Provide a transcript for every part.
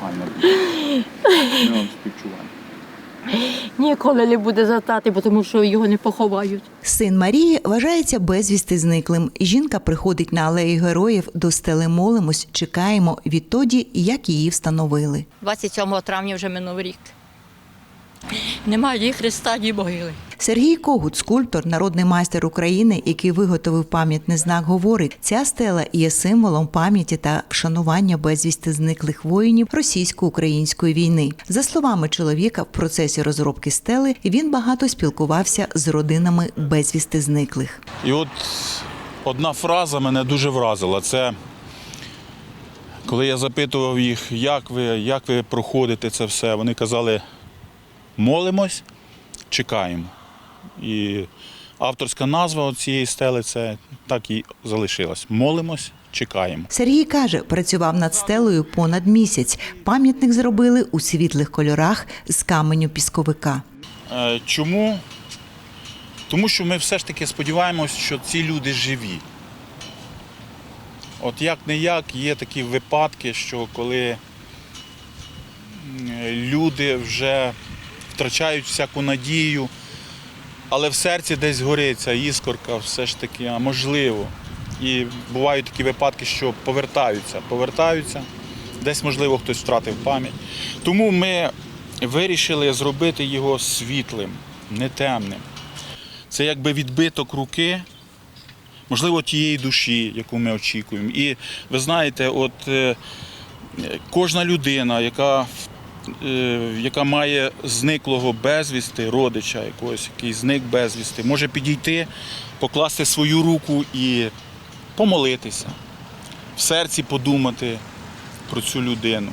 Ми вам співчуваємо. Ніколи не буде затати, бо тому що його не поховають. Син Марії вважається безвісти зниклим. Жінка приходить на алею героїв до стели молимось, чекаємо відтоді, як її встановили. 27 травня вже минув рік. Немає ні хреста, ні могили. Сергій Когут, скульптор, народний майстер України, який виготовив пам'ятний знак, говорить: ця стела є символом пам'яті та вшанування безвісти зниклих воїнів російсько-української війни. За словами чоловіка, в процесі розробки стели він багато спілкувався з родинами безвісти зниклих. І от одна фраза мене дуже вразила. Це коли я запитував їх, як ви, як ви проходите це все, вони казали, молимось, чекаємо. І авторська назва цієї стели це так і залишилась. Молимось, чекаємо. Сергій каже, працював над стелею понад місяць. Пам'ятник зробили у світлих кольорах з каменю пісковика. Е, Чому? Тому що ми все ж таки сподіваємось, що ці люди живі. От як не як є такі випадки, що коли люди вже втрачають всяку надію, але в серці десь гориться іскорка, все ж таки, а можливо. І бувають такі випадки, що повертаються, повертаються, десь, можливо, хтось втратив пам'ять. Тому ми вирішили зробити його світлим, не темним. Це якби відбиток руки, можливо, тієї душі, яку ми очікуємо. І ви знаєте, от е, кожна людина, яка, яка має зниклого безвісти, родича якогось, який зник безвісти, може підійти, покласти свою руку і помолитися, в серці подумати про цю людину.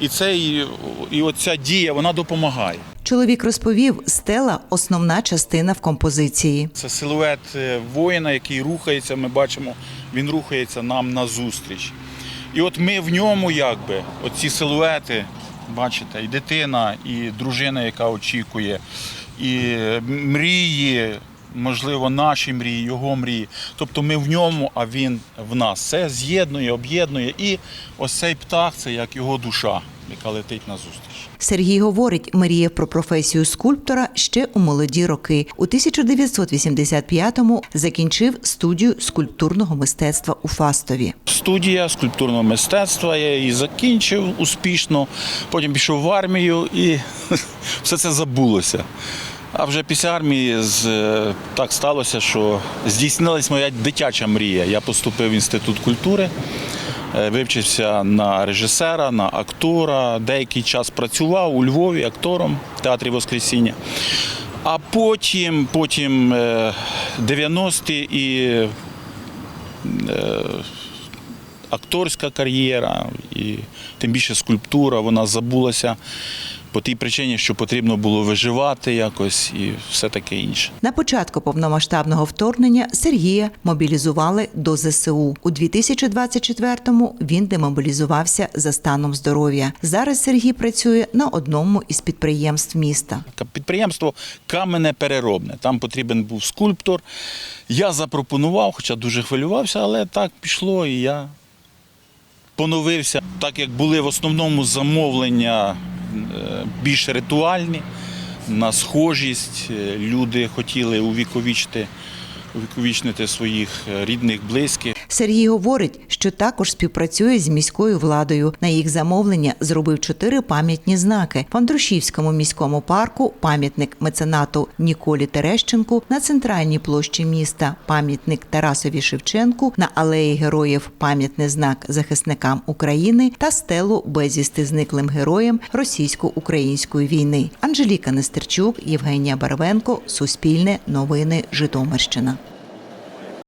І це і, і оця дія вона допомагає. Чоловік розповів, стела основна частина в композиції. Це силует е, воїна, який рухається. Ми бачимо, він рухається нам назустріч. І от ми в ньому, якби, оці силуети, бачите, і дитина, і дружина, яка очікує, і мрії, можливо, наші мрії, його мрії. Тобто ми в ньому, а він в нас. Це з'єднує, об'єднує. І ось цей птах це як його душа, яка летить назустріч. Сергій говорить, мріяв про професію скульптора ще у молоді роки. У 1985-му закінчив студію скульптурного мистецтва у Фастові. Студія скульптурного мистецтва. Я її закінчив успішно, потім пішов в армію і все це забулося. А вже після армії з- е, так сталося, що здійснилась моя дитяча мрія. Я поступив в інститут культури, е, вивчився на режисера, на актора. Деякий час працював у Львові актором в театрі Воскресіння. А потім, потім е, 90-ті і е, акторська кар'єра і тим більше скульптура, вона забулася по тій причині, що потрібно було виживати якось і все таке інше. На початку повномасштабного вторгнення Сергія мобілізували до ЗСУ. У 2024-му він демобілізувався за станом здоров'я. Зараз Сергій працює на одному із підприємств міста. Підприємство камене переробне. Там потрібен був скульптор. Я запропонував, хоча дуже хвилювався, але так пішло, і я поновився. Так як були в основному замовлення більш ритуальні, на схожість, е, люди хотіли увіковічити, увіковічнити своїх е, рідних, близьких. Сергій говорить, що також співпрацює з міською владою. На їх замовлення зробив чотири пам'ятні знаки в Андрушівському міському парку. Пам'ятник меценату Ніколі Терещенку на центральній площі міста. Пам'ятник Тарасові Шевченку на алеї героїв. Пам'ятний знак захисникам України та стелу безвісти зниклим героям російсько-української війни. Анжеліка Нестерчук, Євгенія Барвенко, Суспільне, Новини, Житомирщина.